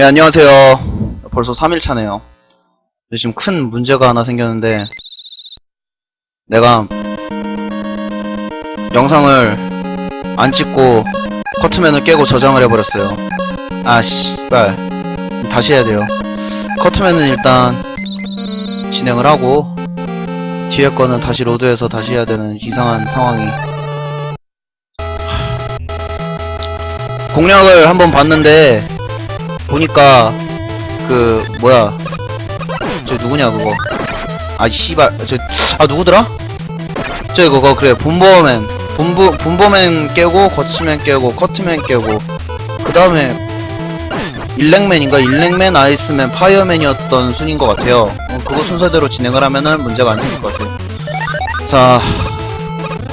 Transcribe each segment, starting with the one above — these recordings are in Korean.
예, 안녕하세요. 벌써 3일차네요. 지금 큰 문제가 하나 생겼는데, 내가 영상을 안 찍고 커트맨을 깨고 저장을 해버렸어요. 아, 씨발. 다시 해야 돼요. 커트맨은 일단 진행을 하고, 뒤에 거는 다시 로드해서 다시 해야 되는 이상한 상황이. 공략을 한번 봤는데, 보니까 그 뭐야. 저 누구냐 그거. 아 씨발 저아 누구더라? 저 그거 그래. 본보맨. 본보 본보맨 깨고 거치맨 깨고 커트맨 깨고. 그 다음에 일렉맨인가? 일렉맨 아이스맨 파이어맨이었던 순인 것 같아요. 어, 그거 순서대로 진행을 하면은 문제가 안 생길 것 같아요. 자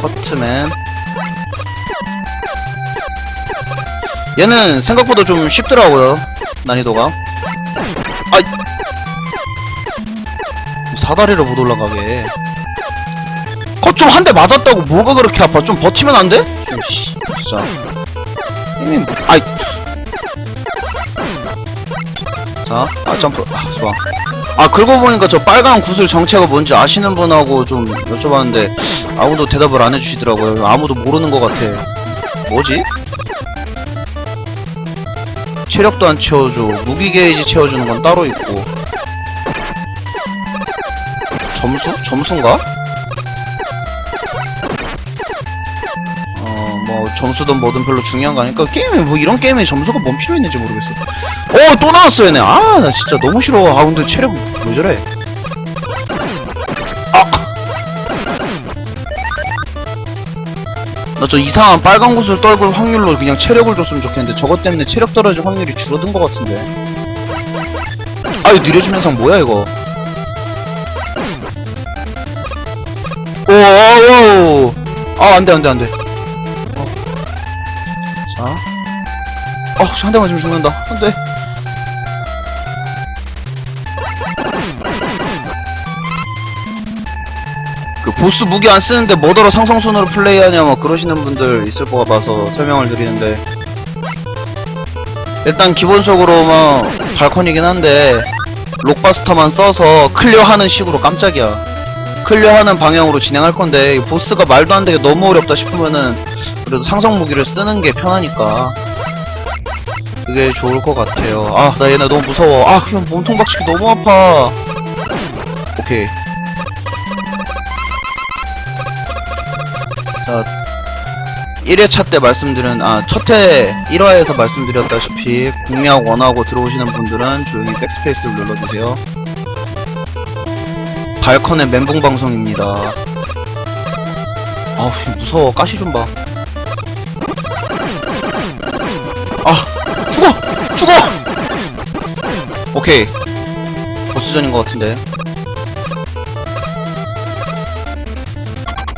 커트맨. 얘는 생각보다 좀 쉽더라고요 난이도가? 아 사다리를 못 올라가게. 거좀 한 대 맞았다고 뭐가 그렇게 아파? 좀 버티면 안 돼? 좀 씨, 진짜. 힘이 아이! 자 아 점프. 아 좋아. 아 그러고 보니까 저 빨간 구슬 정체가 뭔지 아시는 분하고 좀 여쭤봤는데 아무도 대답을 안 해주시더라고요. 아무도 모르는 것 같아. 뭐지? 체력도 안 채워줘 무기 게이지 채워주는 건 따로 있고. 점수? 점수인가? 어 뭐 점수든 뭐든 별로 중요한 거 아니까 게임에 뭐 이런 게임에 점수가 뭔 필요 있는지 모르겠어. 어 또 나왔어 얘네. 아 나 진짜 너무 싫어. 아 근데 체력 왜 저래 나 저 이상한 빨간 구슬 떨굴 확률로 그냥 체력을 줬으면 좋겠는데 저것 때문에 체력 떨어질 확률이 줄어든 것 같은데. 아유 느려진 현상 뭐야 이거? 오오오! 아 안돼 안돼 안돼. 어. 자. 어, 한대 맞으면 죽는다. 안돼 보스 무기 안 쓰는데 뭐더러 상성순으로 플레이하냐 뭐 그러시는 분들 있을 거 봐서 설명을 드리는데. 일단 기본적으로 뭐 발컨이긴 한데 록바스터만 써서 클리어하는 식으로 깜짝이야. 클리어하는 방향으로 진행할 건데 이 보스가 말도 안 되게 너무 어렵다 싶으면은 그래도 상성 무기를 쓰는 게 편하니까 그게 좋을 것 같아요. 아 나 얘네 너무 무서워. 아 그냥 몸통 박치기 너무 아파. 오케이 자, 1회차 때 말씀드린, 아, 첫회 1화에서 말씀드렸다시피, 공략 원하고 들어오시는 분들은 조용히 백스페이스를 눌러주세요. 발컨의 멘붕 방송입니다. 아우, 무서워. 가시 좀 봐. 아, 죽어! 죽어! 오케이. 보스전인 것 같은데.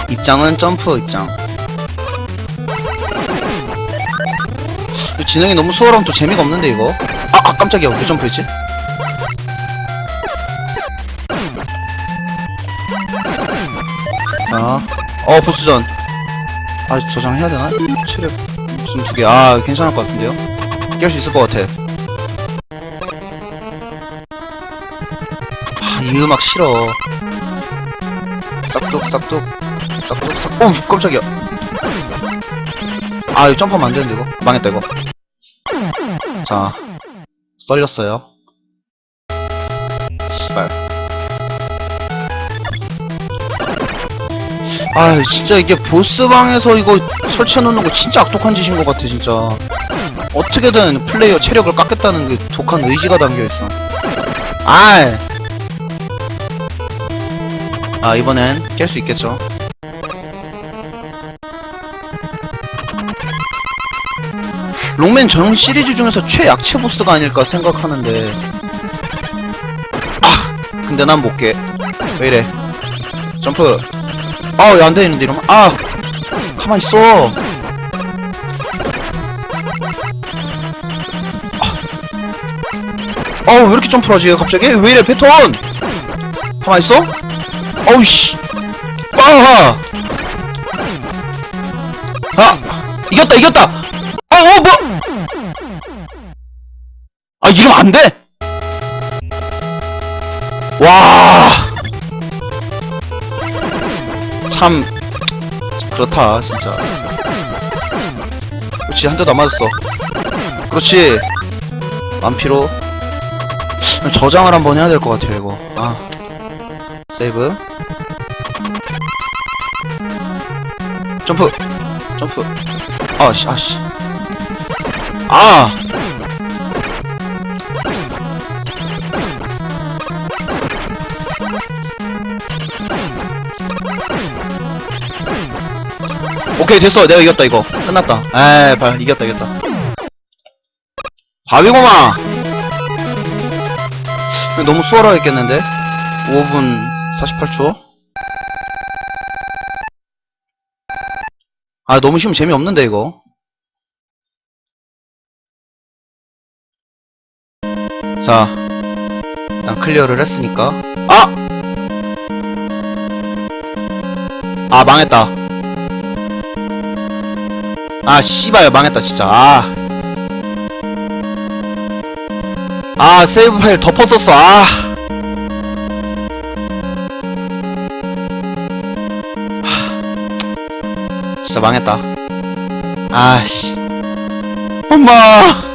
입장은 점프 입장. 이 진행이 너무 수월하면 또 재미가 없는데 이거. 아, 아 깜짝이야. 왜 점프했지? 자, 어 보스전. 아 저장해야 되나? 체력 무슨 두 개. 아 괜찮을 것 같은데요? 깰 수 있을 것 같아. 아, 이 음악 싫어. 싹둑 싹둑. 어 깜짝이야. 아 이거 점프하면 안 되는데 이거. 망했다 이거. 자 썰렸어요. 씨발. 아 진짜 이게 보스방에서 이거 설치해놓는 거 진짜 악독한 짓인 것 같아 진짜 어떻게든 플레이어 체력을 깎겠다는 그 독한 의지가 담겨있어 아이 아 이번엔 깰 수 있겠죠 롱맨 전 시리즈 중에서 최약체 보스가 아닐까 생각하는데 아 근데 난 못 깨 왜 이래 점프 아, 왜안 되는데, 이러면? 아! 가만히 있어! 아, 왜 이렇게 점프를 하지, 갑자기? 왜 이래, 패턴! 가만히 있어? 어우, 씨! 아! 아! 이겼다, 이겼다! 안 돼! 와! 참, 그렇다, 진짜. 그렇지, 한 대도 안 맞았어. 그렇지. 만피로. 저장을 한번 해야 될 것 같아요, 이거. 아. 세이브. 점프. 점프. 아씨, 아씨. 아! 오케이, 됐어. 내가 이겼다, 이거. 끝났다. 에이, 봐, 이겼다, 이겼다. 밥이고마! 너무 수월하겠겠는데? 5분 48초? 아, 너무 쉬우면 재미없는데, 이거. 자, 일단 클리어를 했으니까. 아! 아, 망했다. 아, 씨발, 망했다, 진짜. 아. 아, 세이브 파일 덮었었어, 아. 하, 진짜 망했다. 아씨. 엄마!